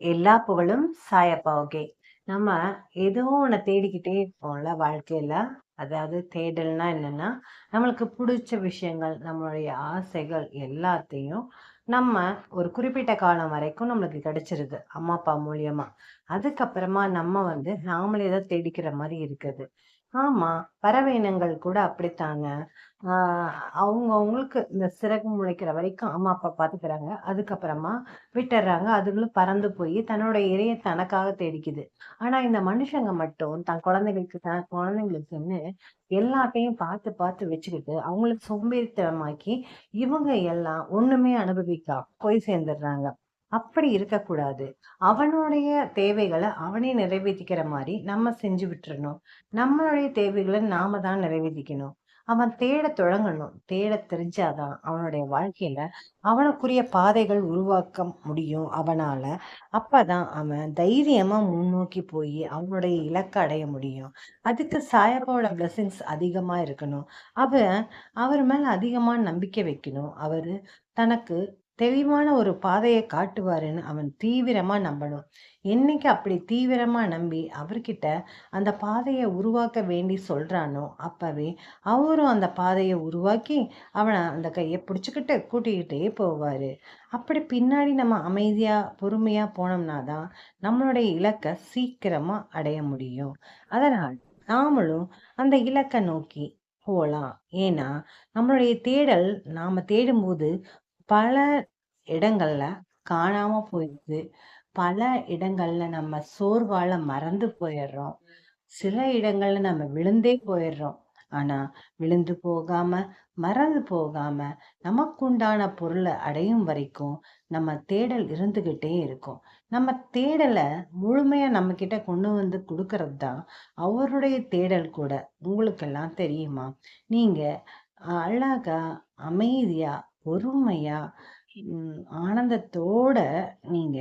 எல்லா புகழும் சாயப்பாவுக்கே. நம்ம ஏதோ ஒன்று தேடிக்கிட்டே இருப்போம்ல வாழ்க்கையில. அதாவது தேடல்னா என்னன்னா நம்மளுக்கு பிடிச்ச விஷயங்கள் நம்மளுடைய ஆசைகள் எல்லாத்தையும் நம்ம ஒரு குறிப்பிட்ட காலம் வரைக்கும் நம்மளுக்கு கிடைச்சிருது அம்மா அப்பா மூலியமா. அதுக்கப்புறமா நம்ம வந்து நாமளே தான் தேடிக்கிற மாதிரி இருக்குது. ஆமா பறவை இனங்கள் கூட அப்படித்தாங்க. ஆஹ் அவங்க அவங்களுக்கு இந்த சிறகு முளைக்கிற வரைக்கும் அம்மா அப்பா பாத்துக்கிறாங்க. அதுக்கப்புறமா விட்டுறாங்க. அதுகளும் பறந்து போய் தன்னோட இரையை தனக்காக தேடிக்குது. ஆனா இந்த மனுஷங்க மட்டும் தன் குழந்தைகளுக்கு தன் குழந்தைங்களுக்குன்னு எல்லாத்தையும் பார்த்து பார்த்து வச்சுக்கிட்டு அவங்களுக்கு சோம்பேறித்தனமாக்கி இவங்க எல்லாம் ஒண்ணுமே அனுபவிக்கா போய் சேர்ந்துடுறாங்க. அப்படி இருக்கக்கூடாது. அவனுடைய தேவைகளை அவனே நிறைவேற்றிக்கிற மாதிரி நம்ம செஞ்சு விட்டுறணும். நம்மளுடைய தேவைகளை நாம தான் நிறைவேற்றிக்கணும் அவன் தேட தொடங்கணும். தேட தெரிஞ்சாதான் அவனுடைய வாழ்க்கையில அவனுக்குரிய பாதைகள் உருவாக்க முடியும் அவனால. அப்பதான் அவன் தைரியமா முன்னோக்கி போய் அவனுடைய இலக்கை அடைய முடியும். அதுக்கு சாயப்பாவோட பிளெஸிங்ஸ் அதிகமா இருக்கணும். அவன் அவர் மேல அதிகமா நம்பிக்கை வைக்கணும். அவரு தனக்கு தெளிவான ஒரு பாதையை காட்டுவாருன்னு அவன் தீவிரமா நம்பணும். என்னைக்கு அப்படி தீவிரமா நம்பி அவர்கிட்ட அந்த பாதையை உருவாக்க வேண்டி சொல்றானோ அப்பவே அவரும் அந்த பாதையை உருவாக்கி அவனை அந்த கையை பிடிச்சிக்கிட்டு கூட்டிக்கிட்டே போவாரு. அப்படி பின்னாடி நம்ம அமைதியா பொறுமையா போனோம்னா தான் நம்மளுடைய இலக்கை சீக்கிரமா அடைய முடியும். அதனால் நாமளும் அந்த இலக்கை நோக்கி போகலாம் ஏன்னா நம்மளுடைய தேடல் நாம தேடும்போது பல இடங்களில் காணாமல் போயிடுது. பல இடங்கள்ல நம்ம சோர்வால மறந்து போயிடுறோம். சில இடங்கள்ல நம்ம விழுந்தே போயிடுறோம். ஆனா விழுந்து போகாம மறந்து போகாம நமக்குண்டான பொருளை அடையும் வரைக்கும் நம்ம தேடல் இருந்துகிட்டே இருக்கும். நம்ம தேடலை முழுமையா நம்ம கிட்ட கொண்டு வந்து கொடுக்கறது தான் அவருடைய தேடல் கூட. உங்களுக்கெல்லாம் தெரியுமா? நீங்க அழகா அமைதியா பொறுமையா உம் ஆனந்தத்தோட நீங்க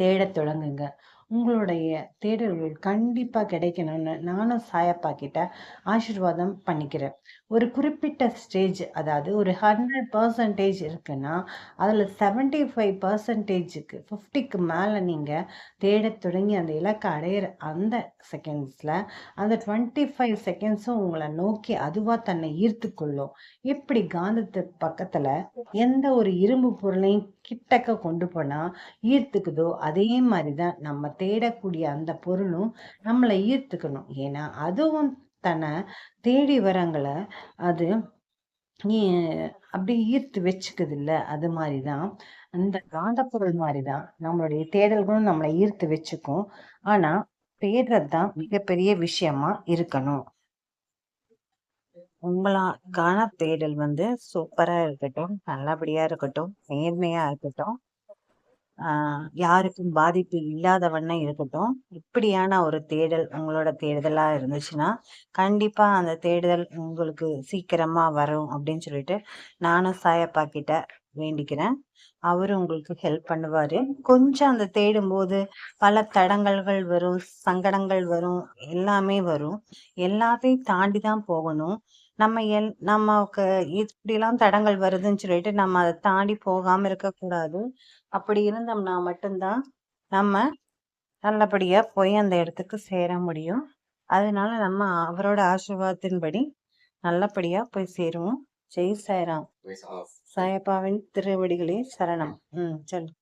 தேடத் தொடங்குங்க. உங்களுடைய தேடல்கள் கண்டிப்பா கிடைக்கணும்னு நானும் சாயப்பா கிட்ட ஆசீர்வாதம் பண்ணிக்கிறேன். ஒரு குறிப்பிட்ட ஸ்டேஜ் அதாவது ஒரு ஹண்ட்ரட் பர்சன்டேஜ் இருக்குன்னா அதில் செவன்டி ஃபைவ் பர்சன்டேஜுக்கு ஃபிஃப்டிக்கு மேலே நீங்கள் தேடத் தொடங்கி அந்த இலக்கை அடையிற அந்த செகண்ட்ஸில் அந்த டுவெண்ட்டி ஃபைவ் செகண்ட்ஸும் உங்களை நோக்கி அதுவாக தன்னை ஈர்த்து கொள்ளும். எப்படி காந்தத்துக்கு பக்கத்தில் எந்த ஒரு இரும்பு பொருளையும் கிட்டக்க கொண்டு போனால் ஈர்த்துக்குதோ அதே மாதிரி தான் நம்ம தேடக்கூடிய அந்த பொருளும் நம்மளை ஈர்த்துக்கணும். ஏன்னா அதுவும் தன்னை தேடி வரங்களை அது நீ அப்படி ஈர்த்து வச்சுக்குது இல்ல அது மாதிரிதான். அந்த காந்தப்பொருள் மாதிரிதான். நம்மளுடைய தேடல்களும் நம்மளை ஈர்த்து வச்சுக்கும். ஆனா தேடுறது தான் மிகப்பெரிய விஷயமா இருக்கணும். உங்களுக்கான தேடல் வந்து சூப்பரா இருக்கட்டும் நல்லபடியா இருக்கட்டும் நேர்மையா இருக்கட்டும். யாருக்கும் பாதிப்பு இல்லாத வண்ணம் இருக்கட்டும். இப்படியான ஒரு தேடல் உங்களோட தேடுதலா இருந்துச்சுன்னா கண்டிப்பா அந்த தேடுதல் உங்களுக்கு சீக்கிரமா வரும் அப்படின்னு சொல்லிட்டு நானும் சாயப்பா கிட்ட வேண்டிக்கிறேன். அவரு உங்களுக்கு ஹெல்ப் பண்ணுவாரு. கொஞ்சம் அந்த தேடும் போது பல தடங்கல்கள் வரும் சங்கடங்கள் வரும் எல்லாமே வரும். எல்லாத்தையும் தாண்டி தான் போகணும். நம்ம எல் நமக்கு இப்படிலாம் தடங்கள் வருதுன்னு சொல்லிட்டு நம்ம அதை தாண்டி போகாம இருக்கக்கூடாது. அப்படி இருந்தோம்னா மட்டும்தான் நம்ம நல்லபடியா போய் அந்த இடத்துக்கு சேர முடியும். அதனால நம்ம அவரோட ஆசீர்வாதத்தின்படி நல்லபடியா போய் சேருவோம். ஜெய் சாய்ராம். சாயப்பாவின் திருவடிகளே சரணம். ம் சொல்லு